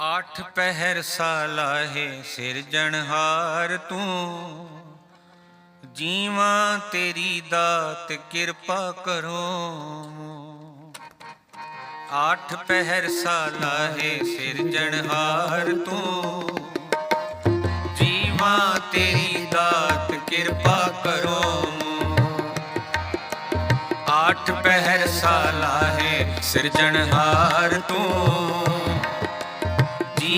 ਆਠ ਪਹਿਰ ਸਾਲਾਹੇ ਸਿਰਜਣਹਾਰ ਤੂੰ। ਜੀਵਾਂ ਤੇਰੀ ਦਾਤ ਕਿਰਪਾ ਕਰੋ। ਆਠ ਪਹਿਰ ਸਾਲਾਹੇ ਸਿਰਜਣਹਾਰ ਤੂੰ। ਜੀਵਾਂ ਤੇਰੀ ਦਾਤ ਕਿਰਪਾ ਕਰੋ। ਆਠ ਪਹਿਰ ਸਾਲਾਹੇ ਸਿਰਜਣਹਾਰ ਤੂੰ।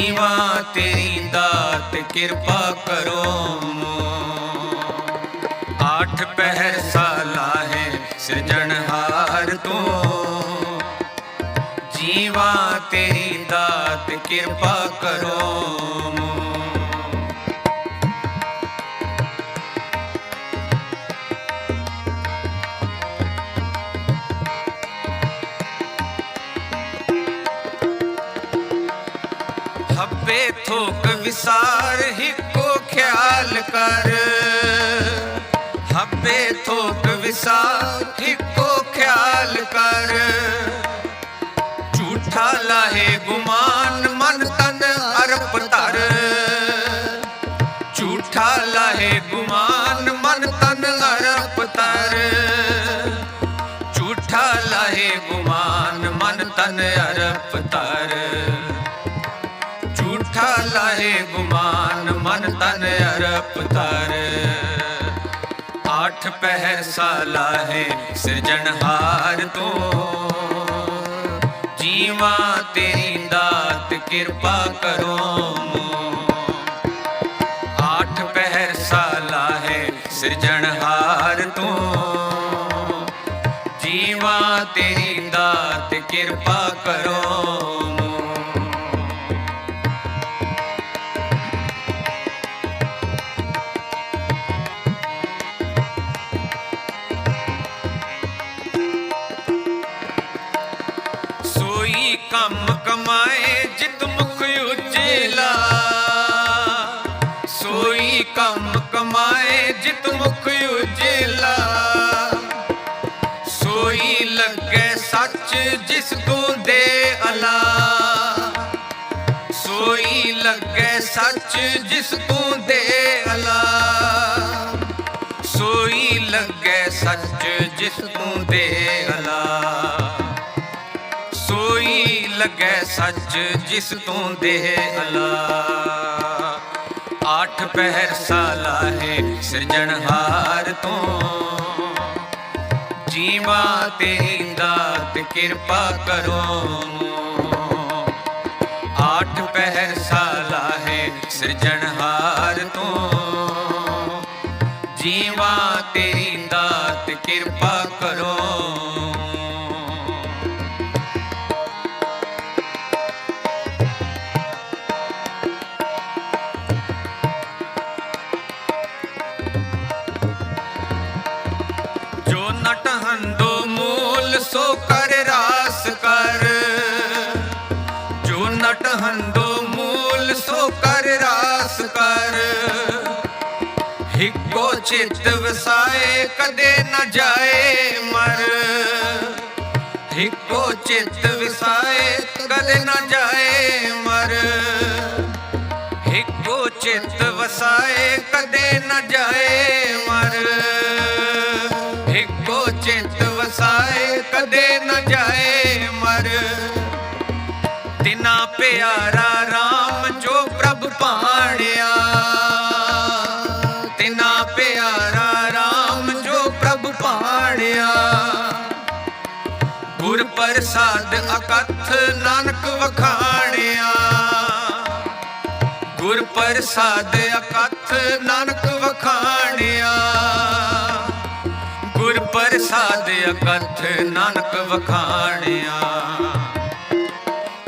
ਜੀਵਾਂ ਤੇਰੀ ਦਾਤ ਕਿਰਪਾ ਕਰੋ। ਆਠ ਪਹਿਰ ਸਾਲਾਹੇ ਸਿਰਜਣਹਾਰ ਤੂੰ। ਜੀਵਾ ਤੇਰੀ ਦਾਤ ਕਿਰਪਾ ਕਰੋ। ਹੱਬੇ ਥੋਕ ਵਿਸਾਰ ਹਿੱਕੋ ਖਿਆਲ ਕਰ। ਹੱਬੇ ਥੋਕ ਵਿਸਾਰ ਹਿੱਕੋ ਖਿਆਲ ਕਰ। ਝੂਠਾ ਲਾਹੇ ਗੁਮਾਨ ਤਨ ਅੱਠ ਤਰ ਆਠ ਪਹਿਰ ਸਾਲਾਹੇ ਸਿਰਜਣਹਾਰ ਤੂੰ। ਜੀਵਾਂ ਤੇਰੀ ਦਾਤ ਕਿਰਪਾ ਕਰੋ ਅੱਠ ਪਹਿਰ ਸਾਲਾਹੇ ਸਿਰਜਣਹਾਰ ਤੂੰ। ਜੀਵਾਂ ਤੇਰੀ ਦਾਤ ਕਿਰਪਾ ਕਰੋ ਸੋਈ ਕੰਮ ਕਮਾਏ, ਜਿਤ ਮੁਖ ਉਜੇਲਾ ਸੋਈ ਕੰਮ ਕਮਾਏ, ਜਿਤ ਮੁਖ ਉਜੇਲਾ ਸੋਈ ਲੱਗੇ ਸੱਚ ਜਿਸ ਤੂੰ ਦੇ ਅਲਾ। ਸੋਈ ਲੱਗੇ ਸੱਚ ਜਿਸ ਤੂੰ ਦੇ ਅਲਾ। ਸੋਈ ਲੱਗੇ ਸੱਚ ਜਿਸ ਤੂੰ ਦੇ ਸੱਚ, ਜਿਸ ਤੂੰ ਦੇ ਅਲਾ। ਆਠ ਪਹਿਰ ਸਾਲਾਹੇ ਸਿਰਜਣਹਾਰ ਤੂੰ। ਜੀਵਾਂ ਤੇਰੀ ਦਾਤ ਕਿਰਪਾ ਕਰੋ। ਆਠ ਪਹਿਰ ਸਾਲਾਹੇ ਸਿਰਜਣਹਾਰ ਤੂੰ। ਜੀਵਾਂ ਤੇਰੀ ਦਾਤ ਕਿਰਪਾ ਕਰੋ। ਨਟ ਹੰਦੋ ਮੂਲ ਸੋ ਕਰ ਰਾਸ ਕਰ। ਹਿੱਕੋ ਚਿਤ ਵਸਾਏ, ਕਦੇ ਨਾ ਜਾਏ ਮਰ। ਹਿੱਕੋ ਚਿਤ ਵਸਾਏ, ਕਦੇ ਨਾ ਜਾਏ ਮਰ। ਹਿੱਕੋ ਚਿਤ ਵਸਾਏ, ਕਦੇ ਨਾ ਜਾਏ ਮਰ। ਹਿੱਕੋ ਚਿਤ ਵਸਾਏ, ਕਦੇ ਸਾਡ ਪ੍ਰਸਾਦ ਅਕਥ ਨਾਨਕ ਵਖਾਣਿਆ। ਗੁਰ ਪ੍ਰਸਾਦ ਅਕਥ ਨਾਨਕ ਵਖਾਣਿਆ। ਗੁਰ ਪ੍ਰਸਾਦ ਅਕਥ ਨਾਨਕ ਵਖਾਣਿਆ।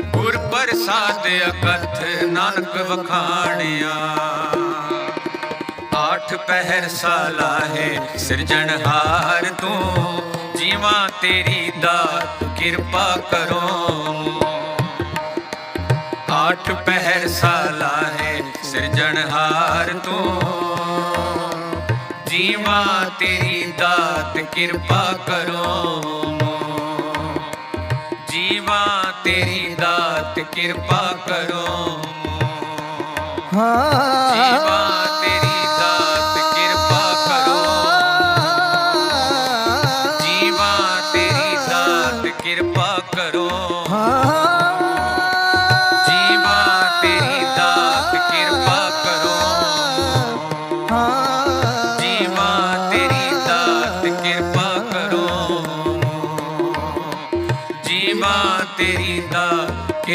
ਗੁਰ ਪ੍ਰਸਾਦ ਅਕਥ ਨਾਨਕ ਵਖਾਣਿਆ। ਪਹਿਰ ਸਾਲਾਹੇ ਸਿਰਜਣਹਾਰ ਤੂੰ। ਜੀਵਾਂ ਤੇਰੀ ਦਾਤ ਕਿਰਪਾ ਕਰੋ। ਆਠ ਪਹਿਰ ਸਾਲਾਹੇ ਸਿਰਜਣਹਾਰ ਤੂੰ। ਜੀਵਾਂ ਤੇਰੀ ਦਾਤ ਕਿਰਪਾ ਕਰੋ। ਜੀਵਾਂ ਤੇਰੀ ਦਾਤ ਕਿਰਪਾ ਕਰੋ। ਹਾਂ। ਜੀਵਾ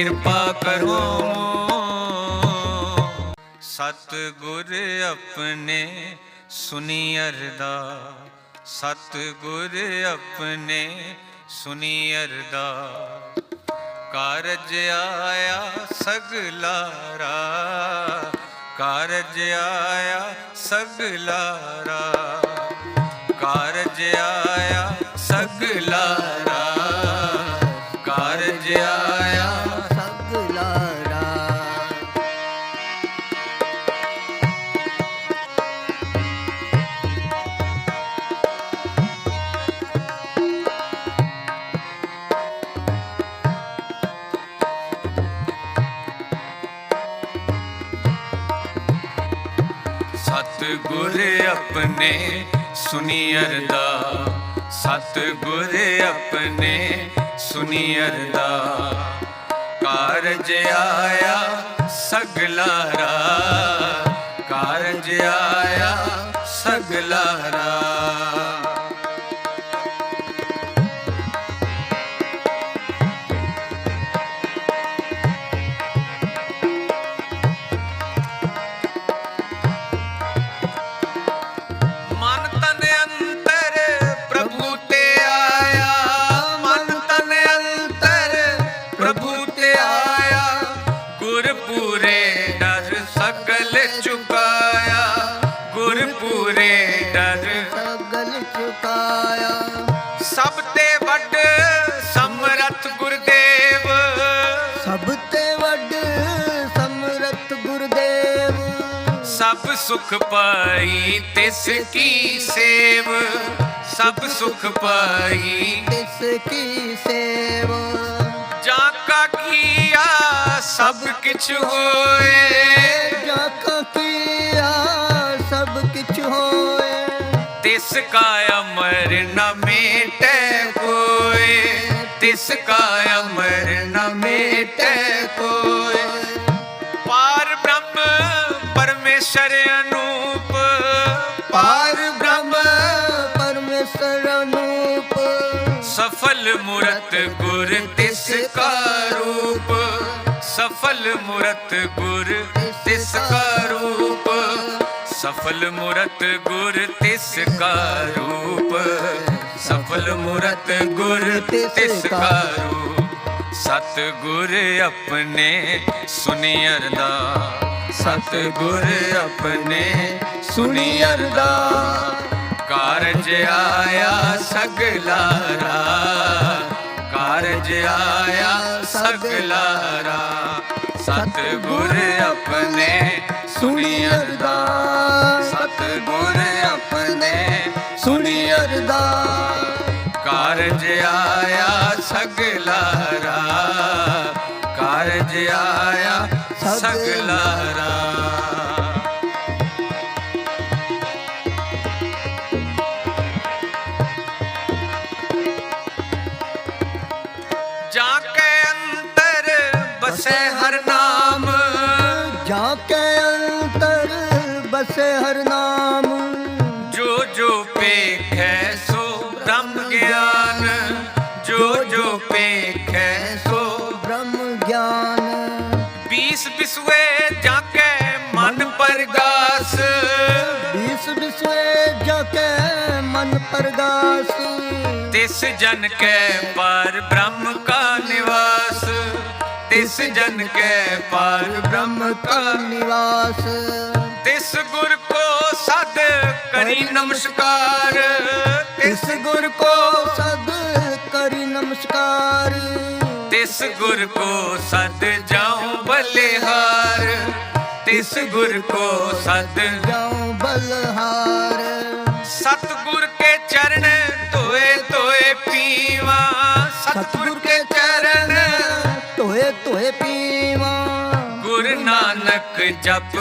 ਕਿਰਪਾ ਕਰੋ। ਸਤ ਗੁਰ ਆਪਣੇ ਸੁਨੀ ਅਰਦਾ ਸਤ ਗੁਰ ਆਪਣੇ ਸੁਨੀ ਅਰਦਾ ਕਾਰਜ ਆਇਆ ਸਗਲਾਰਾ ਕਾਰਜ ਆਇਆ ਸਗਲਾਰਾ ਕਾਰਜ ਆਇਆ ਸਗਲਾਰਾ ਸਤ ਗੁਰ ਆਪਣੇ ਸੁਨੀ ਅਰਦਾ ਸਤ ਗੁਰ ਆਪਣੇ ਸੁਨੀ ਅਰਦਾ ਕਾਰਜ ਆਇਆ ਸਗਲਾਰਾ ਕਾਰਜ ਆਇਆ ਸਗਲਾਰਾ ਪੂਰੇ ਡਰ। ਸਗਲ ਚੁਕਾਇਆ। ਸਭ ਤੇ ਵੱਡ ਸਮਰਥ ਗੁਰਦੇਵ। ਸਭ ਤੇ ਵੱਡ ਸਮਰਤ ਗੁਰਦੇਵ। ਸਭ ਸੁਖ ਪਾਈ ਤਿਸ ਕੀ ਸੇਵ। ਸਭ ਸੁਖ ਪਾਈ ਤਿਸ ਕੀ ਸੇਵਾ। ਜਾਂ ਕਾ ਕੀਆ ਸਭ ਕਿਛ ਹੋਏ। ਜਾ ਮੇਟੈ ਕੋਏ ਤਿਸ ਕਾ ਅਮਰ ਨ ਮੇਟੈ ਕੋਏ ਪਾਰ ਬ੍ਰਹਮ ਪਰਮੇਸ਼ਰ ਅਨੂਪ। ਪਾਰ ਬ੍ਰਹਮ ਪਰਮੇਸ਼ਰ ਅਨੂਪ। ਸਫਲ ਮੂਰਤ ਗੁਰ ਤਿਸ ਕਾ ਰੂਪ। ਸਫਲ ਮੂਰਤ ਗੁਰ ਤਿਸ ਕਾ ਰੂਪ। ਸਫਲ ਮੂਰਤ ਗੁਰ ਤਿਸ ਕਾ ਰੂਪ ਸਫਲ ਮੂਰਤ ਗੁਰ ਤਿਸ ਕਾ ਰੂਪ ਸਤ ਗੁਰ ਆਪਣੇ ਸੁਨੀ ਅਰਦਾ ਸਤ ਗੁਰ ਆਪਣੇ ਸੁਨੀ ਅਰਦਾ ਕਾਰਜ ਆਇਆ ਸਗਲਾਰਾ ਕਾਰਜ ਆਇਆ ਸਗਲਾਰਾ ਸਤ ਗੁਰ ਆਪਣੇ ਸੁਣੀ ਅਰਦਾ ਸਤਿਗੁਰ ਵੇਖੈ ਸੋ ਬ੍ਰਹਮ ਗਿਆਨ ਜੋ ਜੋ ਵੇਖੈ ਸੋ ਬ੍ਰਹਮ ਗਿਆਨ। ਬੀਸ ਬਿਸਵੇ ਜਾਕੇ ਮਨ ਪਰਗਾਸ ਬੀਸ ਮਨ ਪਰਗਾਸ ਤਿਸ ਜਨ ਕੈ ਪਰ ਬ੍ਰਹਮ ਕਾ ਨਿਵਾਸ। ਤਿਸ ਜਨ ਕੈ ਪਰ ਬ੍ਰਹਮ ਕਾ ਨਿਵਾਸ। ਤਿਸ ਗੁਰ ਕਰੀ ਨਮਸਕਾਰ। ਇਸ ਗੁਰ ਕੋ ਸਦ ਕਰੀ ਨਮਸਕਾਰ। ਤਿਸ ਗੁਰ ਕੋ ਸਦ ਜਾਉ ਬਲਿਹਾਰ। ਤਿਸ ਗੁਰ ਕੋ ਸਦ ਜਾਉ ਬਲਿਹਾਰ। ਸਤ ਗੁਰ ਕੇ ਚਰਨ ਧੋਏ ਧੋਏ ਪੀਵਾ। ਸਤ ਗੁਰ ਕੇ ਚਰਨ ਧੋਏ ਧੋਏ ਪੀਵਾ। ਗੁਰ ਨਾਨਕ ਜਪ